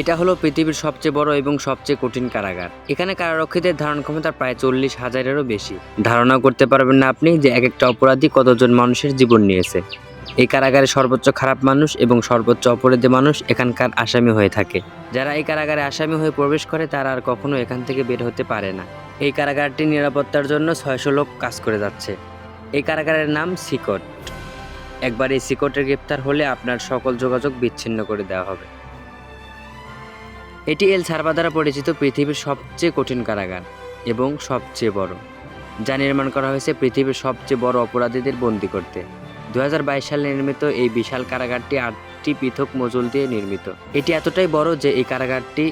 এটা হলো পৃথিবীর সবচেয়ে বড় এবং সবচেয়ে কঠিন কারাগার। এখানে কারারক্ষীদের ধারণ ক্ষমতা প্রায় চল্লিশ হাজারেরও বেশি। ধারণা করতে পারবেন না আপনি যে এক একটা অপরাধী কতজন মানুষের জীবন নিয়েছে। এই কারাগারে সর্বোচ্চ খারাপ মানুষ এবং সর্বোচ্চ অপরাধী মানুষ এখানকার আসামি হয়ে থাকে। যারা এই কারাগারে আসামি হয়ে প্রবেশ করে তারা আর কখনো এখান থেকে বের হতে পারে না। এই কারাগারটি নিরাপত্তার জন্য ছয়শো লোক কাজ করে যাচ্ছে। এই কারাগারের নাম সিকট। একবার এই সিকটের গ্রেপ্তার হলে আপনার সকল যোগাযোগ বিচ্ছিন্ন করে দেওয়া হবে। এটি এল সার্বা দ্বারা পরিচিত পৃথিবীর সবচেয়ে কঠিন কারাগার এবং সবচেয়ে বড়, যা নির্মাণ করা হয়েছে পৃথিবীর সবচেয়ে বড় অপরাধীদের বন্দি করতে। দু হাজার বাইশ সালে নির্মিত এই বিশাল কারাগারটি আটটি পৃথক মজুল দিয়ে নির্মিত। এটি এতটাই বড় যে এই কারাগারটি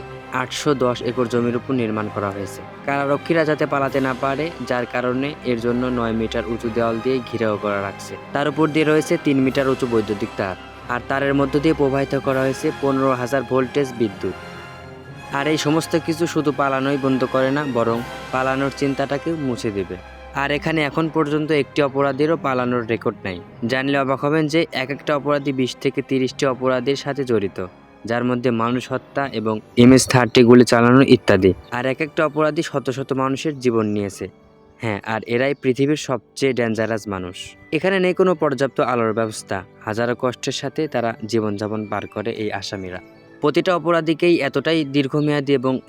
আটশো দশ একর জমির উপর নির্মাণ করা হয়েছে। কারারক্ষীরা যাতে পালাতে না পারে, যার কারণে এর জন্য নয় মিটার উঁচু দেওয়াল দিয়ে ঘিরেও করা রাখছে। তার উপর দিয়ে রয়েছে তিন মিটার উঁচু বৈদ্যুতিক তার। আর তারের মধ্য দিয়ে প্রবাহিত করা হয়েছে পনেরো হাজার ভোল্টেজ বিদ্যুৎ। আর এই সমস্ত কিছু শুধু পালানোই বন্ধ করে না, বরং পালানোর চিন্তাটাকে মুছে দেবে। আর এখানে এখন পর্যন্ত একটি অপরাধীরও পালানোর রেকর্ড নাই। জানলে অবাক হবেন যে এক একটা অপরাধী বিশ থেকে তিরিশটি অপরাধীর সাথে জড়িত, যার মধ্যে মানুষ হত্যা এবং এমএস থার্টি গুলি চালানো ইত্যাদি, আর এক একটা অপরাধী শত শত মানুষের জীবন নিয়েছে। হ্যাঁ আর এরাই পৃথিবীর সবচেয়ে ডেঞ্জারাস মানুষ। এখানে নেই কোনো পর্যাপ্ত আলোর ব্যবস্থা। হাজারো কষ্টের সাথে তারা জীবনযাপন পার করে এই আসামিরা। প্রতিটা অপরাধীকেই এতটাই দীর্ঘমেয়াদী এবং